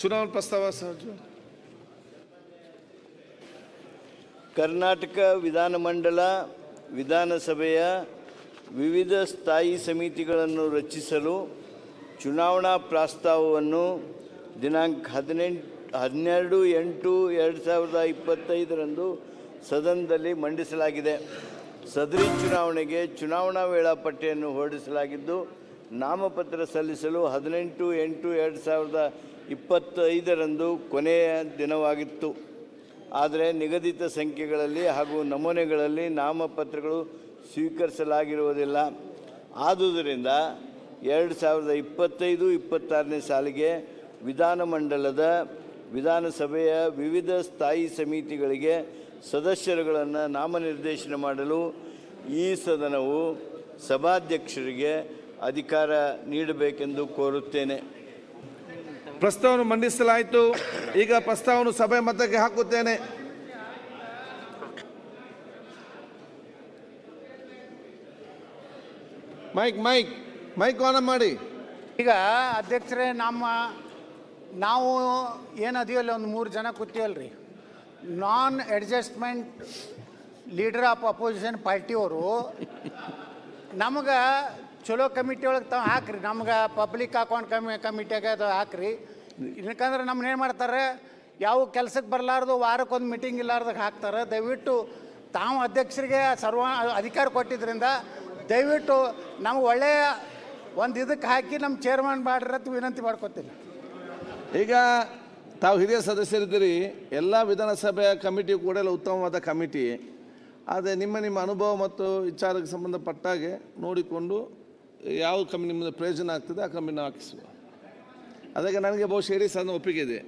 ಚುನಾವಣಾ ಪ್ರಸ್ತಾವ ಸರ್ ಕರ್ನಾಟಕ ವಿಧಾನಮಂಡಲ, ವಿಧಾನಸಭೆಯ ವಿವಿಧ ಸ್ಥಾಯಿ ಸಮಿತಿಗಳನ್ನು ರಚಿಸಲು ಚುನಾವಣಾ ಪ್ರಸ್ತಾವವನ್ನು ದಿನಾಂಕ ಹದಿನೆಂಟು, ಹನ್ನೆರಡು, ಎಂಟು, ಎರಡು ಸಾವಿರದ ಇಪ್ಪತ್ತೈದರಂದು ಸದನದಲ್ಲಿ ಮಂಡಿಸಲಾಗಿದೆ. ಸದರಿ ಚುನಾವಣೆಗೆ ಚುನಾವಣಾ ವೇಳಾಪಟ್ಟಿಯನ್ನು ಹೊರಡಿಸಲಾಗಿದ್ದು ನಾಮಪತ್ರ ಸಲ್ಲಿಸಲು ಹದಿನೆಂಟು, ಎಂಟು, ಎರಡು ಸಾವಿರದ ಇಪ್ಪತ್ತೈದರಂದು ಕೊನೆಯ ದಿನವಾಗಿತ್ತು. ಆದರೆ ನಿಗದಿತ ಸಂಖ್ಯೆಗಳಲ್ಲಿ ಹಾಗೂ ನಮೂನೆಗಳಲ್ಲಿ ನಾಮಪತ್ರಗಳು ಸ್ವೀಕರಿಸಲಾಗಿರುವುದಿಲ್ಲ. ಆದುದರಿಂದ ಎರಡು ಸಾವಿರದ ಇಪ್ಪತ್ತೈದು, ಇಪ್ಪತ್ತಾರನೇ ಸಾಲಿಗೆ ವಿಧಾನಮಂಡಲದ ವಿಧಾನಸಭೆಯ ವಿವಿಧ ಸ್ಥಾಯಿ ಸಮಿತಿಗಳಿಗೆ ಸದಸ್ಯರುಗಳನ್ನು ನಾಮನಿರ್ದೇಶನ ಮಾಡಲು ಈ ಸದನವು ಸಭಾಧ್ಯಕ್ಷರಿಗೆ ಅಧಿಕಾರ ನೀಡಬೇಕೆಂದು ಕೋರುತ್ತೇನೆ. ಪ್ರಸ್ತಾವವನ್ನು ಮಂಡಿಸಲಾಯಿತು. ಈಗ ಪ್ರಸ್ತಾವವನ್ನು ಸಭೆ ಮತಕ್ಕೆ ಹಾಕುತ್ತೇನೆ. ಮೈಕ್ ಮೈಕ್ ಮೈಕ್ ಆನ್ ಮಾಡಿ. ಈಗ ಅಧ್ಯಕ್ಷರೇ ನಮ್ಮ ನಾವು ಏನು ಅದೀವಲ್ಲ ಒಂದು ಮೂರು ಜನ ಕೂತೀವಲ್ರಿ. Non adjustment leader of opposition ಪಾರ್ಟಿಯವರು ನಮ್ಗೆ ಚಲೋ ಕಮಿಟಿ ಒಳಗೆ ತಾವು ಹಾಕ್ರಿ. ನಮ್ಗೆ ಪಬ್ಲಿಕ್ ಅಕೌಂಟ್ ಕಮಿ ಕಮಿಟಿಯಾಗ ಅದು ಹಾಕ್ರಿ. ಯಾಕಂದ್ರೆ ನಮ್ಮನ್ನ ಏನು ಮಾಡ್ತಾರೆ, ಯಾವ ಕೆಲ್ಸಕ್ಕೆ ಬರಲಾರ್ದು ವಾರಕ್ಕೊಂದು ಮೀಟಿಂಗ್ ಇಲ್ಲಾರ್ದಾಗ ಹಾಕ್ತಾರೆ. ದಯವಿಟ್ಟು ತಾವು ಅಧ್ಯಕ್ಷರಿಗೆ ಸರ್ವ, ಅಧಿಕಾರ ಕೊಟ್ಟಿದ್ದರಿಂದ ದಯವಿಟ್ಟು ನಮ್ಗೆ ಒಳ್ಳೆಯ ಒಂದು ಇದಕ್ಕೆ ಹಾಕಿ ನಮ್ಮ ಚೇರ್ಮನ್ ಅಂತ ವಿನಂತಿ ಮಾಡ್ಕೊತೀನಿ. ಈಗ ತಾವು ಹಿರಿಯ ಸದಸ್ಯರಿದ್ದೀರಿ. ಎಲ್ಲ ವಿಧಾನಸಭೆಯ ಕಮಿಟಿ ಕೂಡ ಎಲ್ಲ ಉತ್ತಮವಾದ ಕಮಿಟಿ. ಆದರೆ ನಿಮ್ಮ ನಿಮ್ಮ ಅನುಭವ ಮತ್ತು ವಿಚಾರಕ್ಕೆ ಸಂಬಂಧಪಟ್ಟಾಗೆ ನೋಡಿಕೊಂಡು ಯಾವ ಕಂಪ್ನಿ ಪ್ರಯೋಜನ ಆಗ್ತದೆ ಆ ಕಂಪ್ನಿ ಹಾಕಿಸುವ. ಅದಕ್ಕೆ ನನಗೆ ಬಹುಶಃ ಸದನ ಒಪ್ಪಿಗೆ ಇದೆ.